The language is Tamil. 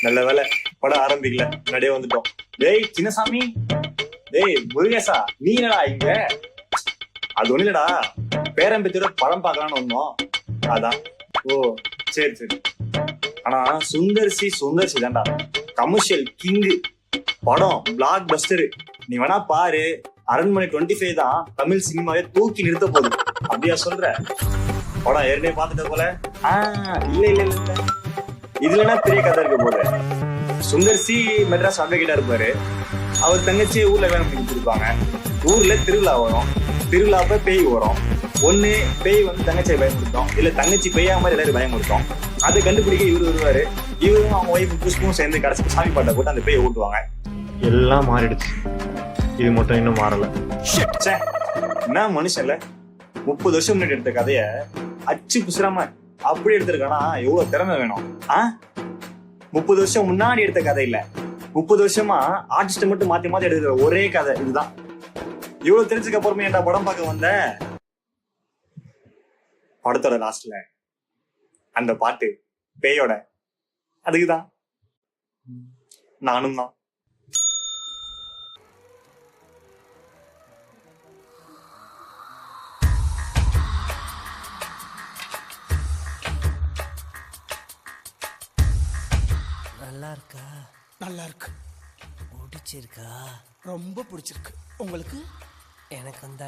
நல்ல வேலை. படம் ஆரம்பிக்கல. முன்னாடியே வந்துட்டோம். டேய் சின்னசாமி. டேய் முருகேசா நீ என்னடா இங்க? அது ஒண்ணு இல்லடா. பேரம்பத்தியோட படம் பார்க்கலாம்னு வந்தோம். அதான். ஓ சரி சரி. ஆனா சுந்தர்சி சுந்தர்சி தான்டா. கமர்ஷியல் கிங்கு படம் பிளாக் பஸ்டர் நீ வேணா பாரு. அரண்மனை டுவெண்ட்டி ஃபைவ் தான் தமிழ் சினிமாவே தூக்கி நிறுத்த போகுது. அப்படியா சொல்ற? படம் ஏற்கனவே பாத்துட்ட போல? ஆ இல்ல இல்ல இல்ல. இல்ல இதுல என்ன பெரிய கதை இருக்க போது சுந்தர் சி. மெட்ராஸ் அட்வொகேட்டா இருப்பாரு. அவர் தங்கச்சி ஊர்ல வேணும் பண்ணி கொடுப்பாங்க ஊர்ல திருவிழா வரும். திருவிழாப்ப பேய் வரும். ஒண்ணு பேய் வந்து தங்கச்சியை பயமுறுத்தோம். இல்ல தங்கச்சி பேயா மாதிரி எல்லாரும் பயமுறுத்தோம். அதை கண்டுபிடிக்க இவர் வருவாரு. இவரும் அவங்க ஒய்ஃப் புஷ்பும் சேர்ந்து கடைசி சாமி பாட்டை போட்டு அந்த பேயை ஓட்டுவாங்க. எல்லாம் மாறிடுச்சு. இது மட்டும் இன்னும் மாறல. என்ன மனுஷன்ல முப்பது வருஷம் முன்னாடி எடுத்த கதைய அச்சு புசுறாம அப்படி எடுத்திருக்கானா? எவ்வளவு திறமை வேணும். ஆ? முப்பது வருஷம் முன்னாடி எடுத்த கதை இல்ல. முப்பது வருஷமா ஆர்டிஸ்ட் மட்டும் மாத்தி மாத்தி எடுக்கிற ஒரே கதை இதுதான். இவ்வளவு தெரிஞ்சதுக்கு அப்புறமே என்ன படம் பார்க்க வந்த? படத்தோட லாஸ்ட்ல அந்த பாட்டு பேயோட அதுக்குதான். நானும் தான் நல்லா இருக்கா நல்லா இருக்கு பிடிச்சிருக்கா? ரொம்ப பிடிச்சிருக்கு. உங்களுக்கு? எனக்கு அந்த